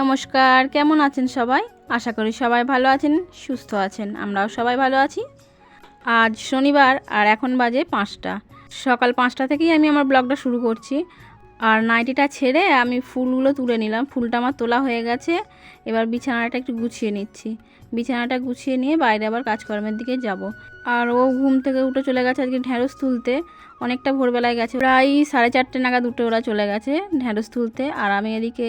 নমস্কার, কেমন আছেন সবাই? আশা করি সবাই ভালো আছেন, সুস্থ আছেন, আমরাও সবাই ভালো আছি। আজ শনিবার আর এখন বাজে পাঁচটা। সকাল পাঁচটা থেকেই আমি আমার ব্লগটা শুরু করছি। আর নাইটিটা ছেড়ে আমি ফুলগুলো তুলে নিলাম। ফুলটা আমার তোলা হয়ে গেছে। এবার বিছানাটা একটু গুছিয়ে নিচ্ছি। বিছানাটা গুছিয়ে নিয়ে বাইরে আবার কাজকর্মের দিকে যাব। আর ও ঘুম থেকে উঠে চলে গেছে আজকে ঢ্যাঁড়স তুলতে। অনেকটা ভোরবেলায় গেছে। প্রায় সাড়ে চারটে নাগাদ উঠে ওরা চলে গেছে ঢ্যাঁড়স তুলতে। আর আমি এদিকে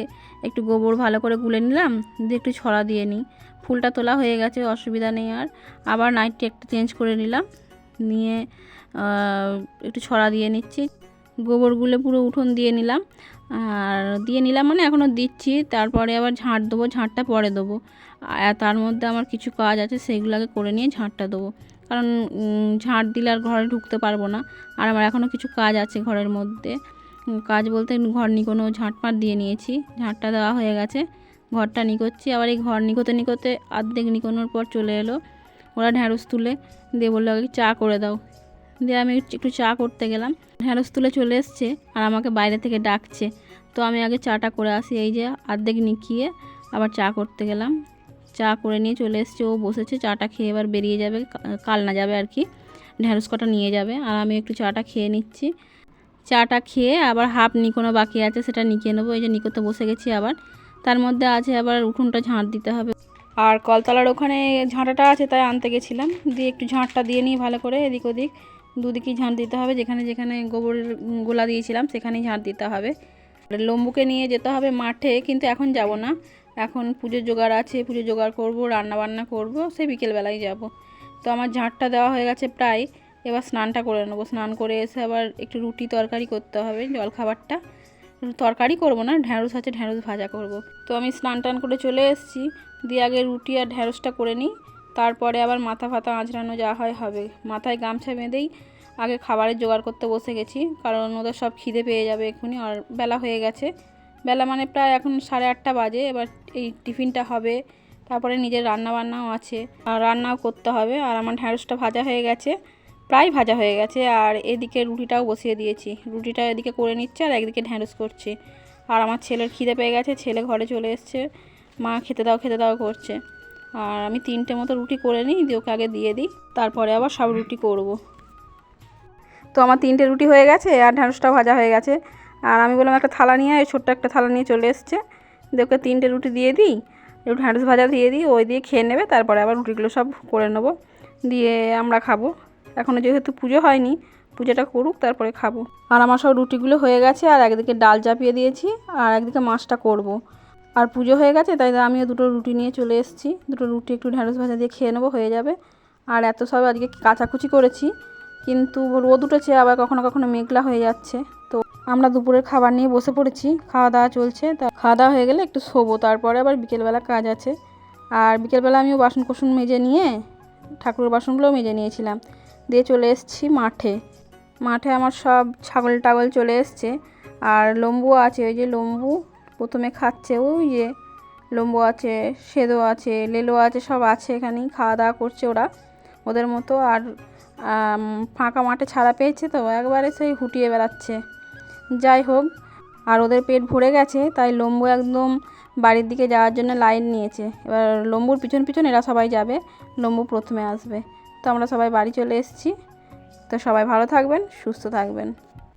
একটু গোবর ভালো করে গুলে নিলাম। দিয়ে একটু ছড়া দিয়ে নিই। ফুলটা তোলা হয়ে গেছে, অসুবিধা নেই আর। আবার নাইটটি একটা চেঞ্জ করে নিলাম। নিয়ে একটু ছড়া দিয়ে নিচ্ছি। গোবর গুলে পুরো উঠোন দিয়ে নিলাম। আর দিয়ে নিলাম মানে এখনও দিচ্ছি, তারপরে আবার ঝাঁট দেবো, ঝাঁটটা পরে দেবো। তার মধ্যে আমার কিছু কাজ আছে, সেইগুলোকে করে নিয়ে ঝাঁটটা দেবো। কারণ ঝাঁট দিলে আর ঘরে ঢুকতে পারব না। আর আমার এখনও কিছু কাজ আছে ঘরের মধ্যে। কাজ বলতে ঘর নিকোনো ঝাঁটপাট দিয়ে নিয়েছি। ঝাঁটটা দেওয়া হয়ে গেছে, ঘরটা নিকোচ্ছি। আবার এই ঘর নিকোতে নিকোতে আর্ধেক নিকোনোর পর চলে এলো। ওরা ঢ্যাঁড়স তুলে দিয়ে বলল চা করে দাও। দিয়ে আমি একটু চা করতে গেলাম। ঢ্যাঁড়স তুলে চলে এসছে আর আমাকে বাইরে থেকে ডাকছে। তো আমি আগে চাটা করে আসি, এই যে আর্ধেক নিকিয়ে আবার চা করতে গেলাম। চা করে নিয়ে চলে এসছে, ও বসেছে, চাটা খেয়ে এবার বেরিয়ে যাবে কাল না যাবে আর কি ঢ্যাঁড়স কটা নিয়ে যাবে। আর আমি একটু চাটা খেয়ে নিচ্ছি। চাটা খেয়ে আবার হাফ নিকোনো বাকি আছে, সেটা নিকিয়ে নেব। এই যে নিকোতে বসে গেছি আবার। তার মধ্যে আছে আবার উঠোনটা ঝাঁট দিতে হবে। আর কলতলার ওখানে ঝাঁটাটা আছে, তাই আনতে গেছিলাম। দিয়ে একটু ঝাঁটটা দিয়ে নিই ভালো করে, এদিক ওদিক। দুদিকেই ঝাঁট দিতে হবে। যেখানে যেখানে গোবরের গোলা দিয়েছিলাম, সেখানেই ঝাঁট দিতে হবে। লম্বুকে নিয়ে যেতে হবে মাঠে, কিন্তু এখন যাব না। এখন পুজোর জোগাড় আছে পুজো জোগাড় করব রান্না বান্না করব সে বিকেলবেলায় যাব। তো আমার ঝাঁটটা দেওয়া হয়ে গেছে প্রায়। এবার স্নানটা করে নেব। স্নান করে এসে আবার একটু রুটি তরকারি করতে হবে, জলখাবারটা। তরকারি করব না, ঢ্যাঁড়স আছে, ঢ্যাঁড়স ভাজা করব। তো আমি স্নান টান করে চলে এসেছি। দিয়ে আগে রুটি আর ঢ্যাঁড়সটা করে নিই। তারপরে আবার মাথা ফাতা আঁচড়ানো যা হয় হবে। মাথায় গামছা বেঁধেই আগে খাবারের জোগাড় করতে বসে গেছি, কারণ ওদের সব খিদে পেয়ে যাবে এক্ষুনি, আর বেলা হয়ে গেছে। বেলা মানে প্রায় এখন সাড়ে আটটা বাজে, এবার এই টিফিনটা হবে, তারপরে নিজের রান্না বান্নাও আছে। আর রান্নাও করতে হবে, আর আমার ঢ্যাঁড়সটা ভাজা হয়ে গেছে, প্রায় ভাজা হয়ে গেছে, আর এদিকে রুটিটাও বসিয়ে দিয়েছি। রুটিটা এদিকে করে নিচ্ছে, আর একদিকে ঢ্যাঁড়স করছে। আর আমার ছেলের খিদে পেয়ে গেছে, ছেলে ঘরে চলে এসছে, মা খেতে দাও খেতে দাও করছে। আর আমি তিনটে মতো রুটি করে নিই দিয়ে ওকে আগে দিয়ে দিই তারপরে আবার সব রুটি করব। তো আমার তিনটে রুটি হয়ে গেছে আর ঢ্যাঁড়সটা ভাজা হয়ে গেছে। আর আমি বললাম একটা থালা নিয়ে আয়, ছোট্ট একটা থালা নিয়ে চলে এসছে। দিয়ে ওকে তিনটে রুটি দিয়ে দিই একটু ঢ্যাঁড়স ভাজা দিয়ে দিই ওই দিয়ে খেয়ে নেবে তারপরে আবার রুটিগুলো সব করে নেব। দিয়ে আমরা খাব। এখনও যেহেতু পুজো হয়নি পুজোটা করুক তারপরে খাব। আর আমার সব রুটিগুলো হয়ে গেছে আর একদিকে ডাল চাপিয়ে দিয়েছি আর একদিকে মাছটা করব। আর পুজো হয়ে গেছে, তাই আমিও দুটো রুটি নিয়ে চলে এসেছি। দুটো রুটি একটু ঢ্যাঁড়স ভাজা দিয়ে খেয়ে নেব, হয়ে যাবে। আর এত সব আজকে কাচাকুচি করেছি, কিন্তু রোদ উঠেছে, আবার কখনো কখনো মেঘলা হয়ে যাচ্ছে। তো আমরা দুপুরের খাবার নিয়ে বসে পড়েছি খাওয়া দাওয়া চলছে। তা খাওয়া দাওয়া হয়ে গেলে একটু শোবো, তারপরে আবার বিকেলবেলা কাজ আছে। আর বিকেলবেলা আমিও বাসন কোসন মেজে নিয়ে ঠাকুরের বাসনগুলোও মেজে নিয়েছিলাম। দিয়ে চলে এসেছি মাঠে। মাঠে আমার সব ছাগল টাগল চলে এসছে। আর লম্বু আছে, ওই যে লম্বু প্রথমে খাচ্ছে, ওই যে লম্বু আছে সেদো আছে, লেলো আছে, সব আছে এখানেই, খাওয়া দাওয়া করছে ওরা। ওদের মতো আর ফাঁকা মাঠে ছাড়া পেয়েছে তো, একবারে সেই হুটিয়ে বেড়াচ্ছে। যাই হোক, আর ওদের পেট ভরে গেছে, তাই লম্বু একদম বাড়ির দিকে যাওয়ার জন্য লাইন নিয়েছে। এবার লম্বুর পিছন পিছন এরা সবাই যাবে, লম্বু প্রথমে আসবে। তো আমরা সবাই বাড়ি চলে এসেছি। তো সবাই ভালো থাকবেন, সুস্থ থাকবেন।